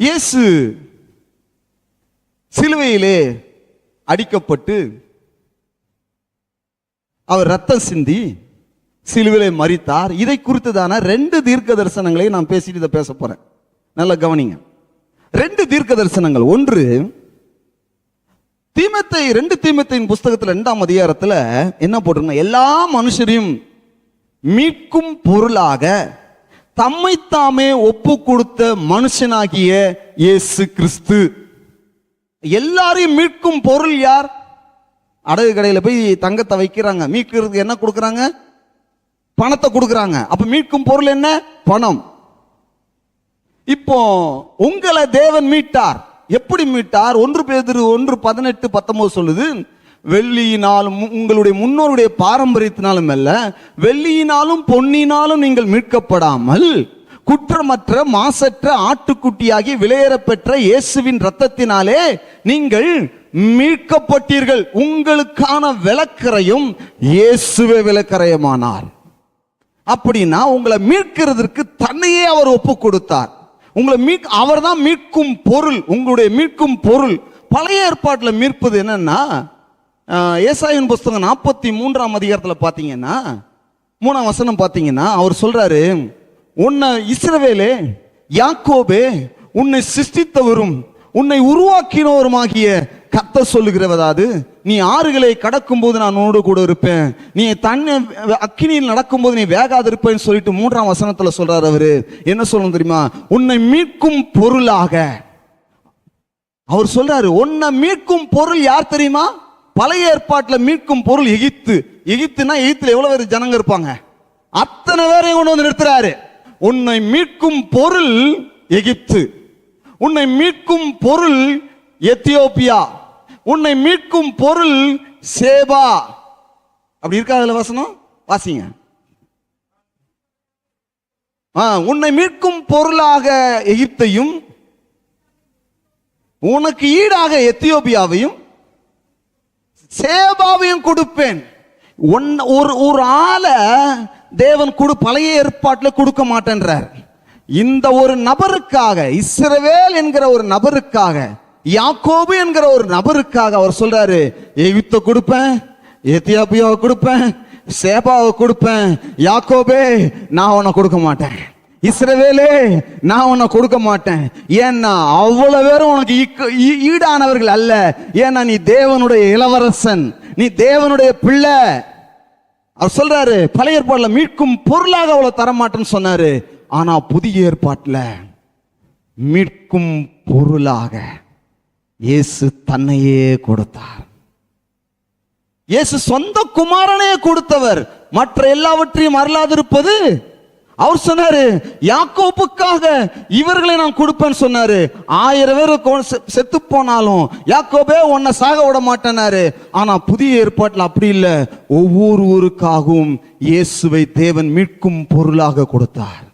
இயேசு சிலுவையிலே அடிக்கப்பட்டு அவர் ரத்தம் சிந்தி சிலுவிலே மறித்தார் இதை குறித்ததான ரெண்டு தீர்க்க தரிசனங்களை நான் பேசிட்டு இதை பேச போறேன். நல்லா கவனிங்க. ரெண்டு தீர்க்க தரிசனங்கள் ஒன்று தீமத்தை ரெண்டு தீமத்தின் புஸ்தகத்தில் ரெண்டாம் அதிகாரத்தில் என்ன போட்டிருக்கோம் எல்லா மனுஷரையும் மீட்கும் பொருளாக தம்மைத்தாமே ஒப்பு கொடுத்த மனுஷனாகிய இயேசு கிறிஸ்து. எல்லாரையும் மீட்கும் பொருள் யார்? அடகு கடையில் போய் தங்கத்தை வைக்கிறாங்க. மீட்கிறதுக்கு என்ன கொடுக்குறாங்க? பணத்தை கொடுக்குறாங்க. அப்ப மீட்கும் பொருள் என்ன? பணம். இப்போ உங்களை தேவன் மீட்டார். எப்படி மீட்டார்? ஒன்று பேதிரு ஒன்று பதினெட்டு பத்தொன்பது சொல்லுது வெள்ளியினாலும் உங்களுடைய முன்னோருடைய பாரம்பரியத்தினாலும் அல்ல வெள்ளியினாலும் பொன்னினாலும் நீங்கள் மீட்கப்படாமல் குற்றமற்ற மாசற்ற ஆட்டுக்குட்டியாகி விலையேற பெற்ற இயேசுவின் ரத்தத்தினாலே நீங்கள் மீட்கப்பட்டீர்கள். உங்களுக்கான விளக்கரையும் இயேசுவே விளக்கரையமானார். அப்படின்னா உங்களை மீட்கிறதற்கு தன்னையே அவர் ஒப்பு கொடுத்தார் உங்களை மீட் அவர் தான் மீட்கும் பொருள் உங்களுடைய மீட்கும் பொருள். பழைய ஏற்பாட்டில் மீட்பது என்னன்னா ஏசாயின் புஸ்தகம் நாற்பத்தி மூன்றாம் அதிகாரத்தில் பார்த்தீங்கன்னா மூணாம் வசனம் பார்த்தீங்கன்னா அவர் சொல்றாரு உன்னை இஸ்ரவேலே யாக்கோபே உன்னை சிருஷ்டித்தவரும் உன்னை உருவாக்கினவருமாகிய கத்த சொல்லுகிறவதாது நீ ஆறுகளை கடக்கும்போது நான் உன்னோடு கூட இருப்பேன். நீ தண்ணி அக்கினியில் நடக்கும்போது நீ வேகாது இருப்பேன்னு சொல்லிட்டு மூன்றாம் வசனத்தில் சொல்றாரு அவரு. என்ன சொல்லணும் தெரியுமா? உன்னை மீட்கும் பொருளாக. அவர் சொல்றாரு உன்னை மீட்கும் பொருள் யார் தெரியுமா? பழைய ஏற்பாட்டில் மீட்கும் பொருள் எகிப்து. எகித்துனா எகித்துல எவ்வளவு பேர் ஜனங்க இருப்பாங்க? அத்தனை பேரையும் கொண்டு வந்து நிறுத்துறாரு. உன்னை மீட்கும் பொருள் எகிப்து. உன்னை மீட்கும் பொருள் எத்தியோப்பியா. உன்னை மீட்கும் பொருள் சேபா. அப்படி இருக்கா அதுல வசனம்? வாசிங்க. ஆ, உன்னை மீட்கும் பொருளாக எகிப்தையும் உனக்கு ஈடாக எத்தியோப்பியாவையும் சேபாவையும் கொடுப்பேன். ஒன் ஒரு ஒரு ஆளை தேவன் கொடு பழைய ஏற்பாட்டில் கொடுக்க மாட்டேன்றார். இந்த ஒரு நபருக்காக இஸ்ரவேல் என்கிற ஒரு நபருக்காக யாக்கோபு என்கிற ஒரு நபருக்காக அவர் சொல்றாரு எகிப்தை கொடுப்பேன் எத்தியோப்பியாவை கொடுப்பேன் சேபாவை கொடுப்பேன் யாக்கோபே நான் உன்னை கொடுக்க மாட்டேன். இஸ்ரவேலே நான் உன்னை கொடுக்க மாட்டேன். ஏன்னா அவ்வளவு பேரும் உனக்கு ஈக்கு- ஈடானவர்கள் அல்ல. ஏன்னா நீ தேவனுடைய இளவரசன். நீ தேவனுடைய பிள்ளை. அவர் சொல்றாரு பழைய ஏற்பாடுல மீட்கும் பொருளாக அவ்வளவு தரமாட்டேன்னு சொன்னாரு. ஆனா புதிய ஏற்பாட்டில் மீட்கும் பொருளாக இயேசு தன்னையே கொடுத்தார். இயேசு சொந்த குமாரனே கொடுத்தவர். மற்ற எல்லாவற்றையும் அருளாதிருப்பது அவர் சொன்னாரு யாக்கோப்புக்காக இவர்களை நான் கொடுப்பேன்னு சொன்னாரு. ஆயிரம் பேர் செத்து போனாலும் யாக்கோபே உன்னை சாக விட மாட்டேனாரு ஆனா புதிய ஏற்பாட்டில் அப்படி இல்லை. ஒவ்வொரு ஊருக்காகவும் இயேசுவை தேவன் மீட்கும் பொருளாக கொடுத்தார்.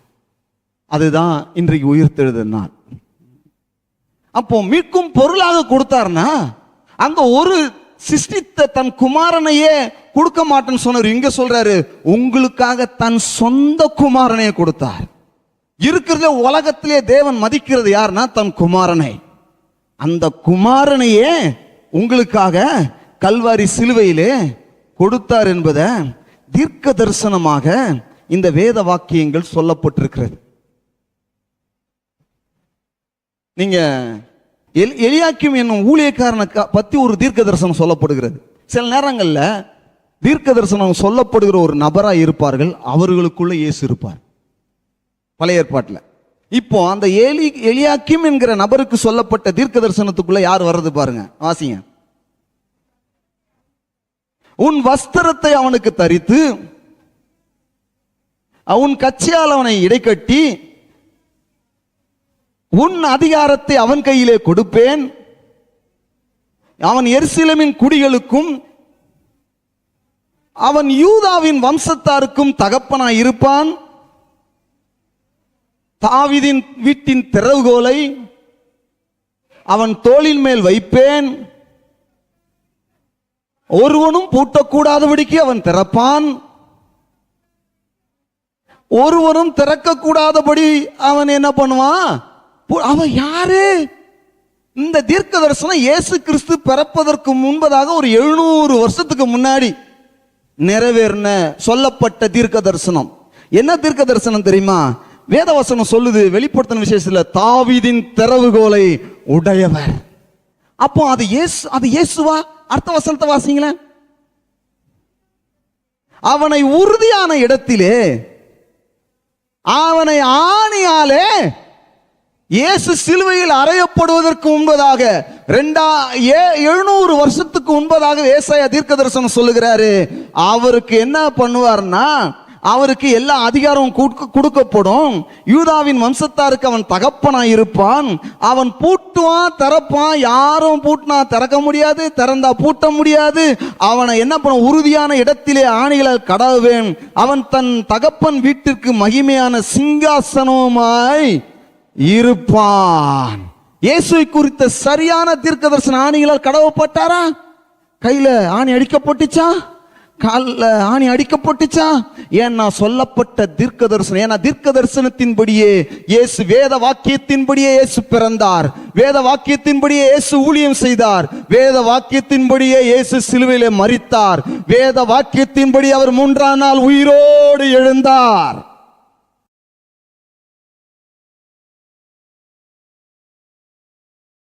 அதுதான் இன்றைக்கு உயிர்த்தெழுத நான் அப்போ மீட்கும் பொருளாக கொடுத்தாருன்னா அங்க ஒரு சிஷ்டித்த தன் குமாரனையே கொடுக்க மாட்டேன்னு சொன்னார் இங்க சொல்றாரு உங்களுக்காக தன் சொந்த குமாரனையே கொடுத்தார். இருக்கிறத உலகத்திலே தேவன் மதிக்கிறது யாருன்னா தன் குமாரனை. அந்த குமாரனையே உங்களுக்காக கல்வாரி சிலுவையிலே கொடுத்தார் என்பதை தீர்க்க தரிசனமாக இந்த வேத வாக்கியங்கள் சொல்லப்பட்டிருக்கிறது. நீங்க எல்- எலியாக்கியம் என்னும் ஊழியக்காரனை பற்றி பத்தி ஒரு தீர்க்க தரிசனம் சொல்லப்படுகிறது. சில நேரங்களில் தீர்க்க தரிசனம் சொல்லப்படுகிற ஒரு நபரா இருப்பார்கள் அவர்களுக்குள்ள இயேசு இருப்பார். பழைய ஏற்பாட்டுல. இப்போ அந்த எலி எலியாக்கிம் என்கிற நபருக்கு சொல்லப்பட்ட தீர்க்க தரிசனத்துக்குள்ள யார் வர்றது பாருங்க வாசிங்க. உன் வஸ்திரத்தை அவனுக்கு தரித்து உன் கட்சியால் அவனை இடைக்கட்டி உன் அதிகாரத்தை அவன் கையிலே கொடுப்பேன். அவன் எரிசிலமின் குடிகளுக்கும் அவன் யூதாவின் வம்சத்தாருக்கும் தகப்பனாய் இருப்பான். தாவிதின் வீட்டின் திறவுகோலை அவன் தோளின் மேல் வைப்பேன். ஒருவனும் பூட்டக்கூடாதபடிக்கு அவன் திறப்பான். ஒருவரும் திறக்கக்கூடாதபடி அவன் என்ன பண்ணுவான்? அவன் யாரு? இந்த தீர்க்க தரிசனம் இயேசு கிறிஸ்து பிறப்பதற்கு முன்பதாக ஒரு எழுநூறு வருஷத்துக்கு முன்னாடி நிறைவேறின சொல்லப்பட்ட தீர்க்க தரிசனம் என்ன தீர்க்க தரிசனம் தெரியுமா? வேதவசனம் சொல்லுது வெளிப்படுத்தின விசேஷத்துல தாவிதின் திறவுகோலை உடையவர். அப்போ அது இயேசு அது இயேசுவா? அர்த்த வசனத்தை வாசிங்களேன். அவனை உறுதியான இடத்திலே அவனை ஆணியாலே இயேசு சிலுவையில் அறையப்படுவதற்கு முன்பதாக ரெண்டா ஏ எழுநூறு வருஷத்துக்கு முன்பதாக ஏசாயா தீர்க்க தரிசனம் சொல்லுகிறாரு. அவருக்கு என்ன பண்ணுவார்னா அவருக்கு எல்லா அதிகாரமும் கொடுக்க- கொடுக்கப்படும். யூதாவின் வம்சத்தாருக்கு அவன் தகப்பனாய் இருப்பான். அவன் பூட்டுவான் திறப்பான். யாரும் பூட்டினா திறக்க முடியாது திறந்தா பூட்ட முடியாது. அவனை என்ன பண்ண உறுதியான இடத்திலே ஆணிகளால் கடவுவேன் அவன் தன் தகப்பன் வீட்டிற்கு மகிமையான சிங்காசனமாய் இருப்பான். இயேசுவை குறித்த சரியான தீர்க்க தரிசன ஆணிகளால் கடவுப்பட்டாரா கையில ஆணி அடிக்கப்பட்டுச்சா? காலில் ஆணி அடிக்கப்பட்டுச்சா? ஏன்னா சொல்லப்பட்ட தீர்க்க தரிசனம் ஏன்னா தீர்க்க தரிசனத்தின்படியே இயேசு வேத வாக்கியத்தின்படியே இயேசு பிறந்தார். வேத வாக்கியத்தின்படியே இயேசு ஊழியம் செய்தார். வேத வாக்கியத்தின்படியே இயேசு சிலுவையிலே மறித்தார் வேத வாக்கியத்தின்படி அவர் மூன்றாம் நாள் உயிரோடு எழுந்தார்.